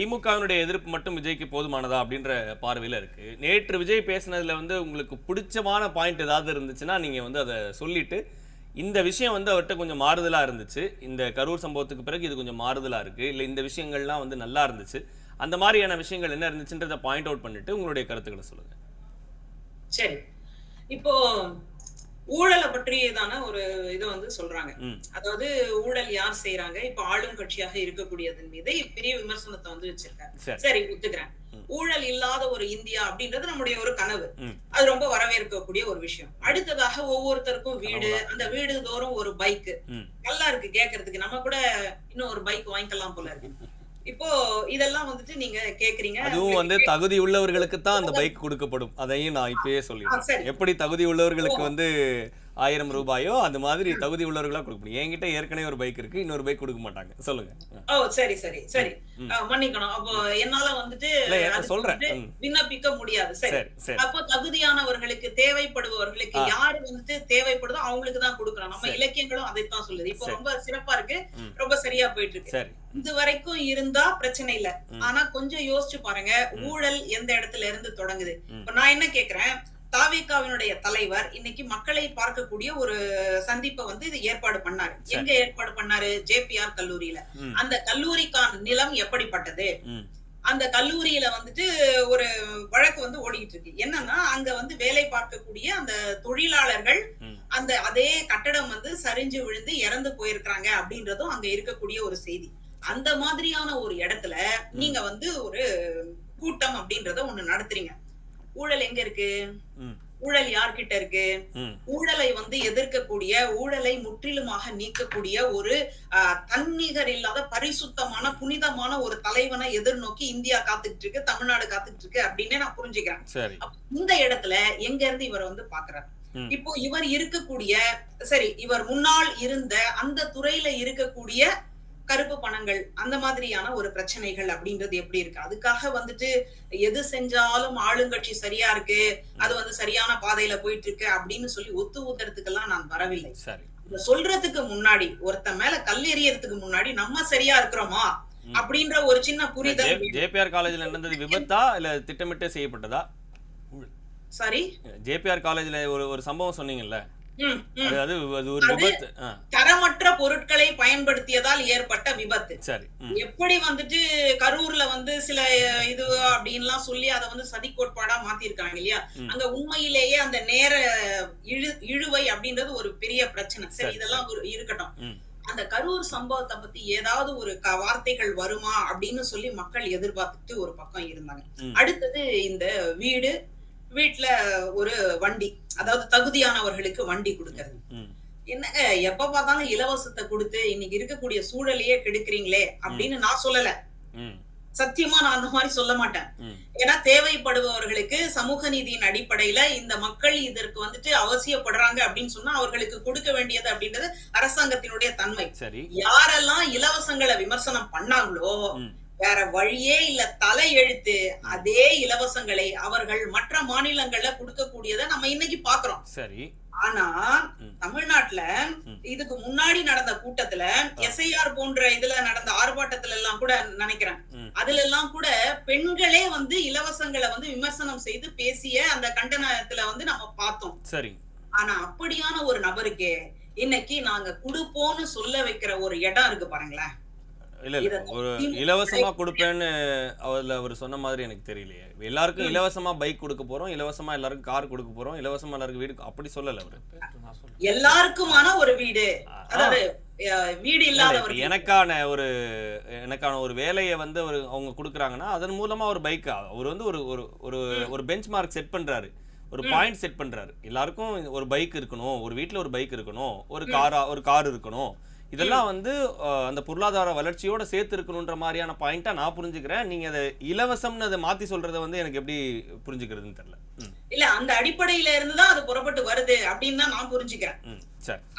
திமுகவினுடைய எதிர்ப்பு மட்டும் விஜய்க்கு போதுமானதா அப்படின்ற பார்வையில் இருக்கு. நேற்று விஜய் பேசினதுல வந்து உங்களுக்கு பிடிச்சமான பாயிண்ட் ஏதாவது இருந்துச்சுன்னா நீங்க வந்து அதை சொல்லிட்டு இந்த விஷயம் வந்து அவர்கிட்ட கொஞ்சம் மாறுதலாக இருந்துச்சு. இந்த கரூர் சம்பவத்துக்கு பிறகு இது கொஞ்சம் மாறுதலாக இருக்கு. இல்லை இந்த விஷயங்கள்லாம் வந்து நல்லா இருந்துச்சு. அந்த மாதிரியான விஷயங்கள் என்ன இருந்துச்சுன்றதை பாயிண்ட் அவுட் பண்ணிட்டு உங்களுடைய கருத்துக்களை சொல்லுங்க. சரி. இப்போ ஊழலை பற்றியதான ஒரு இதை வந்து சொல்றாங்க. அதாவது ஊழல் யார் செய்யறாங்க இப்ப ஆளும் கட்சியாக இருக்கக்கூடியதன் மீது பெரிய விமர்சனத்தை வந்து வச்சிருக்காரு சரி. ஒத்துக்கிறேன். ஊழல் இல்லாத ஒரு இந்தியா அப்படின்றது நம்முடைய ஒரு கனவு. அது ரொம்ப வரவேற்கக்கூடிய ஒரு விஷயம். அடுத்ததாக ஒவ்வொருத்தருக்கும் வீடு. அந்த வீடு தோறும் ஒரு பைக் நல்லா இருக்கு கேக்குறதுக்கு. நம்ம கூட இன்னும் ஒரு பைக் வாங்கிக்கலாம் போல இருக்கு. இப்போ இதெல்லாம் வந்துட்டு நீங்க கேக்குறீங்க. அதுவும் வந்து தகுதி உள்ளவர்களுக்கு தான் அந்த பைக் கொடுக்கப்படும். அதையும் நான் இப்பயே சொல்லிடுறேன். எப்படி தகுதி உள்ளவர்களுக்கு வந்து ஆயிரம் ரூபாயோ அந்த மாதிரி தகுதி உள்ளவர்களா கொடுக்க முடியும். என்கிட்ட ஏற்கனவே ஒரு பைக் இருக்கு இன்னொரு பைக் கொடுக்க மாட்டாங்க. சொல்லுங்க. ஓ சரி சரி சரி. மன்னிக்கணும் அப்போ என்னால வந்துட்டு சொல்றேன். விண்ணப்பிக்க முடியாது. சரி. அப்போ தகுதியானவர்களுக்கு தேவைப்படுபவர்களுக்கு. யாரு வந்துட்டு தேவைப்படுதோ அவங்களுக்கு தான் கொடுக்கணும். நம்ம. இலக்கியங்களும் அதைத்தான் சொல்லுது. இப்போ. ரொம்ப சிறப்பா இருக்கு. ரொம்ப சரியா போயிட்டு இருக்கு சரி. இது வரைக்கும் இருந்தா பிரச்சனை இல்ல. ஆனா கொஞ்சம் யோசிச்சு பாருங்க. ஊழல் எந்த இடத்துல இருந்து தொடங்குது. இப்ப நான் என்ன கேக்குறேன்? தாவேகாவினுடைய தலைவர் இன்னைக்கு மக்களை பார்க்கக்கூடிய ஒரு சந்திப்பை வந்து இது ஏற்பாடு பண்ணாரு. எங்க ஏற்பாடு பண்ணாரு? ஜேபிஆர் கல்லூரியில. அந்த கல்லூரிக்கான நிலம் எப்படிப்பட்டது? அந்த கல்லூரியில வந்துட்டு ஒரு வழக்கு வந்து ஓடிட்டு இருக்கு. என்னன்னா அங்க வந்து வேலை பார்க்கக்கூடிய அந்த தொழிலாளர்கள். அந்த அதே கட்டடம் வந்து சரிஞ்சு விழுந்து இறந்து போயிருக்கிறாங்க அப்படின்றதும் அங்க இருக்கக்கூடிய ஒரு செய்தி. அந்த மாதிரியான ஒரு இடத்துல நீங்க வந்து ஒரு கூட்டம் அப்படின்றத ஒண்ணு நடத்துறீங்க. ஊழல் எங்க இருக்கு? ஊழல் யார்கிட்ட இருக்கு? ஊழலை வந்து எதிர்க்கக்கூடிய ஊழலை முற்றிலுமாக நீக்கக்கூடிய ஒரு தன்னிகர் இல்லாத பரிசுத்தமான புனிதமான ஒரு தலைவனை எதிர்நோக்கி இந்தியா காத்துக்கிட்டு இருக்கு தமிழ்நாடு காத்துக்கிட்டு இருக்கு அப்படின்னு நான் புரிஞ்சுக்கிறேன். இந்த இடத்துல எங்க இருந்து இவரை வந்து பாக்குறாரு? ம். இப்போ இவர் இருக்கக்கூடிய சரி இவர் முன்னால் இருந்த அந்த துறையில இருக்கக்கூடிய கருப்பு பணங்கள் அந்த மாதிரியான ஒரு பிரச்சனைகள் அப்படின்றது எப்படி இருக்கு? அதுக்காக வந்துட்டு எது செஞ்சாலும் ஆளுங்கட்சி சரியா இருக்கு அது வந்து சரியான பாதையில போயிட்டு இருக்கு அப்படின்னு சொல்லி ஒத்து ஊத்துறதுக்கெல்லாம் நான் வரவில்லை. சொல்றதுக்கு முன்னாடி ஒருத்தன் மேல கல் எறியறதுக்கு முன்னாடி நம்ம சரியா இருக்கிறோமா. அப்படின்ற ஒரு சின்ன புரிதல் ஜேபிஆர் காலேஜ்ல நடந்தது விபத்தா இல்ல திட்டமிட்டே செய்யப்பட்டதா? சாரி. ஜேபிஆர் காலேஜ்ல ஒரு ஒரு சம்பவம் சொன்னீங்கல்ல. அது அது ஒரு விபத்து. தரமற்ற பொருட்களை பயன்படுத்தியதால் ஏற்பட்ட விபத்து. சரி எப்படி வந்துட்டு கரூர்ல வந்து சில இது அப்படின்லாம் சொல்லி அதை வந்து சதி கோட்பாடா மாத்திருக்காங்க இல்லையா. அங்க உண்மையிலேயே அந்த நேர இழு இழுவை அப்படின்றது ஒரு பெரிய பிரச்சனை. சரி இதெல்லாம் ஒரு இருக்கட்டும். அந்த கரூர் சம்பவத்தை பத்தி ஏதாவது ஒரு க- வார்த்தைகள் வருமா அப்படின்னு சொல்லி மக்கள் எதிர்பார்த்துட்டு ஒரு பக்கம் இருந்தாங்க. அடுத்தது இந்த வீடு வீட்டுல ஒரு வண்டி அதாவது தகுதியானவர்களுக்கு வண்டி கொடுக்கறது. என்னங்க எப்ப பார்த்தாலும் இலவசத்தை கொடுத்து இன்னைக்கு இருக்கக்கூடிய சூழலையே கெடுக்குறீங்களே அப்படின்னு நான் சொல்லல. சத்தியமா நான் அந்த மாதிரி சொல்ல மாட்டேன். ஏன்னா தேவைப்படுபவர்களுக்கு சமூக நீதியின் அடிப்படையில இந்த மக்கள் இதற்கு வந்துட்டு அவசியப்படுறாங்க அப்படின்னு சொன்னா அவர்களுக்கு கொடுக்க வேண்டியது அப்படின்றது அரசாங்கத்தினுடைய தன்மை. யாரெல்லாம் இலவசங்களை விமர்சனம் பண்ணாங்களோ வேற வழியே இல்ல. தலை எழுத்து அதே இலவசங்களை அவர்கள் மற்ற மாநிலங்கள்ல கொடுக்கக்கூடியதை நம்ம இன்னைக்கு பாக்குறோம். சரி. ஆனா. தமிழ்நாட்டுல. இதுக்கு முன்னாடி நடந்த கூட்டத்துல எஸ்ஐஆர் போன்ற இதுல நடந்த ஆர்ப்பாட்டத்துல எல்லாம் கூட நினைக்கிறேன். அதுல எல்லாம் கூட பெண்களே வந்து இலவசங்களை வந்து விமர்சனம் செய்து பேசிய அந்த கண்டனத்துல வந்து நம்ம பார்த்தோம். சரி. ஆனா அப்படியான ஒரு நபருக்கே இன்னைக்கு நாங்க கொடுப்போம்னு சொல்ல வைக்கிற ஒரு இடம் இருக்கு பாருங்களேன். இல்ல இல்ல. ஒரு இலவசமா கொடுப்பேன்னு அவர்ல அவர் சொன்ன மாதிரி எனக்கு தெரியலையே. எல்லாருக்கும் இலவசமா பைக் கொடுக்க போறோம் இலவசமா எல்லாருக்கும் கார் கொடுக்க போறோம் இலவசமா எல்லாருக்கும் வீடு அப்படி சொல்லல அவரு. எல்லாருக்குமான ஒரு வீடு. வீடு இல்ல, இப்ப இல்லாதவர்கள் எனக்கான ஒரு எனக்கான ஒரு வேலையை வந்து ஒரு அவங்க கொடுக்குறாங்கன்னா அதன் மூலமா ஒரு பைக் அவர் வந்து ஒரு ஒரு ஒரு ஒரு பெஞ்ச் மார்க் செட் பண்றாரு. ஒரு பாயிண்ட் செட் பண்றாரு. எல்லாருக்கும் ஒரு பைக் இருக்கணும் ஒரு வீட்ல ஒரு பைக் இருக்கணும் ஒரு காரா ஒரு கார் இருக்கணும். இதெல்லாம் வந்து அந்த பொருளாதார வளர்ச்சியோட சேர்த்து இருக்கணுன்ற மாதிரியான பாயிண்டா நான் புரிஞ்சுக்கிறேன். நீங்க அதை இலவசம்னு அதை மாத்தி சொல்றதை வந்து எனக்கு எப்படி புரிஞ்சுக்கிறதுன்னு தெரியல. இல்ல அந்த அடிப்படையில இருந்துதான் அது புறப்பட்டு வருது அப்படின்னு தான் நான் புரிஞ்சுக்கிறேன்.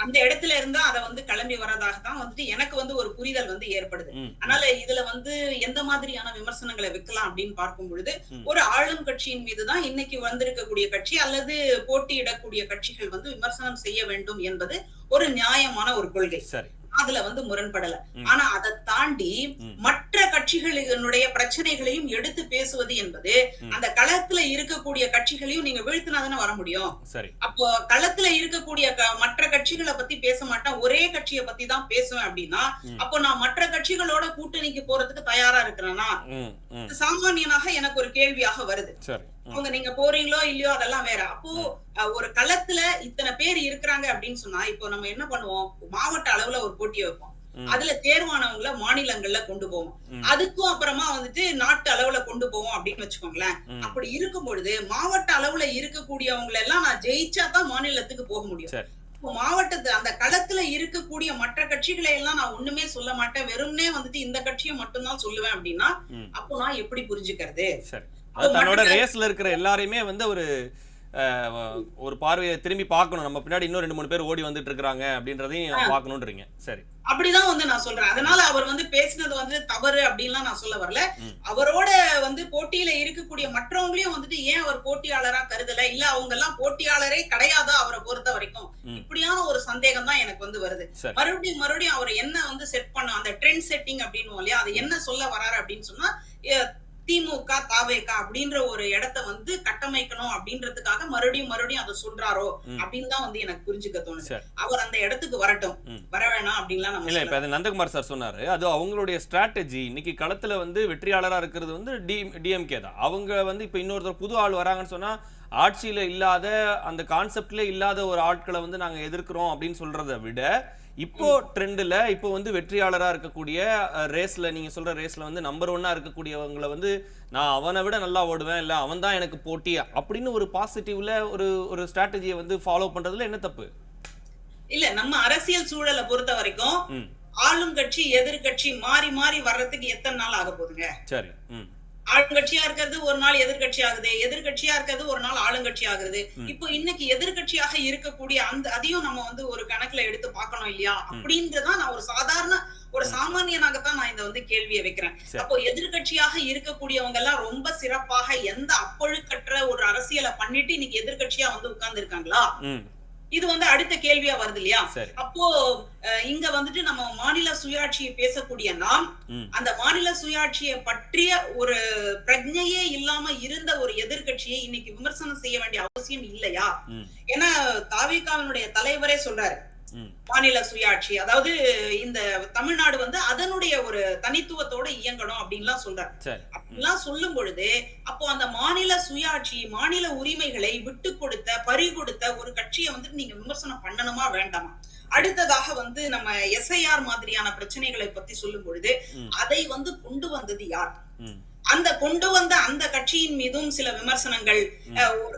அந்த இடத்துல இருந்தா அதை வந்து கிளம்பி வரதாக தான் வந்துட்டு எனக்கு வந்து ஒரு புரிதல் வந்து ஏற்படுது. அதனால இதுல வந்து எந்த மாதிரியான விமர்சனங்களை வைக்கலாம் அப்படின்னு பார்க்கும் பொழுது. ஒரு ஆளும் கட்சியின் மீதுதான் இன்னைக்கு வந்திருக்கக்கூடிய கட்சி அல்லது போட்டியிடக்கூடிய கட்சிகள் வந்து விமர்சனம் செய்ய வேண்டும் என்பது ஒரு நியாயமான ஒரு கொள்கை. சரி. அதுல வந்து முரண்படல. ஆனா அதை தாண்டி. மற்ற கட்சிகளினுடைய பிரச்சனைகளையும் எடுத்து பேசுவது என்பது. அந்த களத்துல இருக்கக்கூடிய கட்சிகளையும் நீங்க வீழ்த்தினா தானே வர முடியும் சரி அப்போ களத்துல இருக்கக்கூடிய மற்ற கட்சிகளை பத்தி பேச மாட்டேன் ஒரே கட்சியை பத்தி தான் பேசுவேன் அப்படின்னா. அப்போ நான் மற்ற கட்சிகளோட கூட்டணிக்கு போறதுக்கு தயாரா இருக்கிறேனா ம் ம் சாமானியனாக எனக்கு ஒரு கேள்வியாக வருது அவங்க நீங்க போறீங்களோ இல்லையோ அதெல்லாம் வேற. அப்போ ஒரு களத்துல இத்தனை பேர் இருக்கிறாங்க அப்படின்னு சொன்னா இப்போ நம்ம என்ன பண்ணுவோம்? மாவட்ட அளவுல ஒரு போட்டியை வைப்போம். அதுல தேர்வானவங்கள மாநிலங்கள்ல கொண்டு போவோம். அதுக்கும் அப்புறமா வந்துட்டு நாட்டு அளவுல கொண்டு போவோம் அப்படின்னு வச்சுக்கோங்களேன். அப்படி இருக்கும் பொழுது மாவட்ட அளவுல இருக்கக்கூடியவங்க எல்லாம் நான் ஜெயிச்சா தான் மாநிலத்துக்கு போக முடியும். மாவட்டத்து அந்த களத்துல இருக்கக்கூடிய மற்ற கட்சிகளை எல்லாம் நான் ஒண்ணுமே சொல்ல மாட்டேன். வெறும்னே வந்துட்டு இந்த கட்சியை மட்டும்தான் சொல்லுவேன் அப்படின்னா. அப்போ நான் எப்படி புரிஞ்சுக்கிறது? அது தன்னோட ரேஸ்ல இருக்கிற எல்லாரையுமே வந்து ஒரு ஒரு பார்வையை திரும்பி பார்க்கணும். நம்ம பின்னாடி இன்னும் ரெண்டு மூணு பேர் ஓடி வந்துட்டு இருக்காங்க அப்படின்றதையும் பார்க்கணுன்றீங்க. சரி. அப்படிதான் வந்து நான் சொல்றேன். அதனால அவர் வந்து பேசினது வந்து தவறு அப்படின்லாம் நான் சொல்ல வரல. அவரோட வந்து போட்டியில இருக்கக்கூடிய மற்றவங்களையும் வந்துட்டு ஏன் அவர் போட்டியாளரா கருதல? இல்ல அவங்க எல்லாம் போட்டியாளரே கிடையாதா அவரை பொறுத்த வரைக்கும். இப்படியான ஒரு சந்தேகம் தான் எனக்கு வந்து வருது. மறுபடியும் மறுபடியும் அவர் என்ன வந்து செட் பண்ண அந்த ட்ரெண்ட் செட்டிங் அப்படின்னு இல்லையா? அது என்ன சொல்ல வராரு அப்படின்னு சொன்னா திமுக தாவேகா அப்படின்ற ஒரு இடத்த வந்து கட்டமைக்கணும் அப்படின்றதுக்காக மறுபடியும் மறுபடியும் அதை சொல்றாரோ. அப்படின்னு தான் வந்து எனக்கு புரிஞ்சுக்க தோணுது. அவர் அந்த இடத்துக்கு வரட்டும். வர வேணாம் அப்படின்லாம் இல்ல இப்ப அது நந்தகுமார் சார் சொன்னாரு. அது அவங்களுடைய ஸ்ட்ராட்டஜி இன்னைக்கு களத்துல வந்து வெற்றியாளரா இருக்கிறது வந்து டி டிஎம்கே தான். அவங்க வந்து இப்ப இன்னொருத்தர் புது ஆள் வராங்கன்னு சொன்னா ஆட்சியில இல்லாத அந்த கான்செப்ட்ல இல்லாத ஒரு ஆட்களை வந்து நாங்க எதிர்க்கிறோம் அப்படின்னு சொல்றதை விட இப்போ ட்ரெண்ட்ல இப்போ வந்து வெற்றியாளரா இருக்கக்கூடிய ரேஸ்ல நீங்க சொல்ற ரேஸ்ல வந்து நம்பர் ஒன்னா இருக்கக்கூடியவங்களை வந்து நான் அவனை விட நல்லா ஓடுவேன் இல்ல அவன் தான் எனக்கு போட்டி அப்படின்னு ஒரு பாசிட்டிவ்ல ஒரு ஒரு ஸ்ட்ராட்டஜியை வந்து ஃபாலோ பண்றதுல என்ன தப்பு? இல்ல நம்ம அரசியல் சூழலை பொறுத்த வரைக்கும் ஆளும் கட்சி எதிர்கட்சி மாறி மாறி வர்றதுக்கு எத்தனை நாள் ஆக போகுதுங்க? சரி ஆளுங்கட்சியா இருக்கிறது ஒரு நாள் எதிர்கட்சி ஆகுது எதிர்கட்சியா இருக்கிறது ஒரு நாள் ஆளுங்கட்சி ஆகுது. இப்போ இன்னைக்கு எதிர்கட்சியாக இருக்கக்கூடிய அந்த அதையும் நம்ம வந்து ஒரு கணக்குல எடுத்து பார்க்கணும் இல்லையா? அப்படின்றதான் நான் ஒரு சாதாரண ஒரு சாமானியனாகத்தான் நான் இந்த வந்து கேள்வியை வைக்கிறேன். அப்போ எதிர்கட்சியாக இருக்கக்கூடியவங்க எல்லாம் ரொம்ப சிறப்பாக எந்த அப்பழுக்கற்ற ஒரு அரசியலை பண்ணிட்டு இன்னைக்கு எதிர்கட்சியா வந்து உட்கார்ந்து இருக்காங்களா இது வந்து அடுத்த கேள்வியா வருது இல்லையா? அப்போ இங்க வந்துட்டு நம்ம மாநில சுயாட்சியை பேசக்கூடிய நாம் அந்த மாநில சுயாட்சியை பற்றிய ஒரு பிரஜையே இல்லாம இருந்த ஒரு எதிர்க்கட்சியை இன்னைக்கு விமர்சனம் செய்ய வேண்டிய அவசியம் இல்லையா? ஏன்னா தாவிகாவினுடைய தலைவரே சொல்றாரு. மாநில சுயாட்சி. அதாவது இந்த தமிழ்நாடு வந்து அதனுடைய ஒரு தனித்துவத்தோட இயங்கணும் அப்படின்லாம் சொல்றாரு சரி. அப்படிலாம் சொல்லும் பொழுது அப்போ அந்த மாநில சுயாட்சி மாநில உரிமைகளை விட்டு கொடுத்த பறி கொடுத்த ஒரு கட்சியை வந்து நீங்க விமர்சனம் பண்ணணுமா வேண்டாமா? அடுத்ததாக வந்து நம்ம எஸ்ஐஆர் மாதிரியான பிரச்சனைகளை பத்தி சொல்லும் பொழுது. அதை வந்து கொண்டு வந்தது யார்? அந்த கொண்டு வந்த அந்த கட்சியின் மீதும் சில விமர்சனங்கள்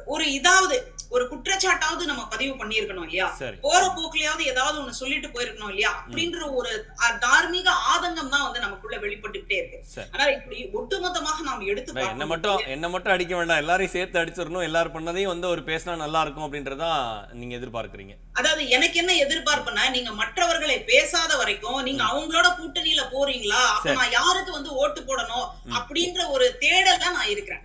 ஒரு இதாவது ஒரு குற்றச்சாட்டாவது நம்ம பதிவு பண்ணியிருக்கணும் இல்லையா? போற போக்குலயாவது ஏதாவது ஒண்ணு சொல்லிட்டு போயிருக்கணும் இல்லையா? அப்படின்ற ஒரு தார்மீக ஆதங்கம் தான் வந்து நமக்குள்ள வெளிப்பட்டுக்கிட்டே இருக்கு. ஆனா இப்படி ஒட்டுமொத்தமாக நாம் எடுத்து என்ன மட்டும் என்ன மட்டும் அடிக்க வேண்டாம். எல்லாரையும் சேர்த்து அடிச்சிடணும். எல்லாரும் பண்ணதையும் வந்து ஒரு பேசினா நல்லா இருக்கும் அப்படின்றதான் நீங்க எதிர்பார்க்கறீங்க. அதாவது எனக்கு என்ன எதிர்பார்ப்புனா நீங்க மற்றவர்களை பேசாத வரைக்கும் நீங்க அவங்களோட கூட்டணியில போறீங்களா? அப்ப. நான் யாருக்கு வந்து ஓட்டு போடணும்? அப்படின்ற ஒரு தேடல் தான் நான் இருக்கிறேன்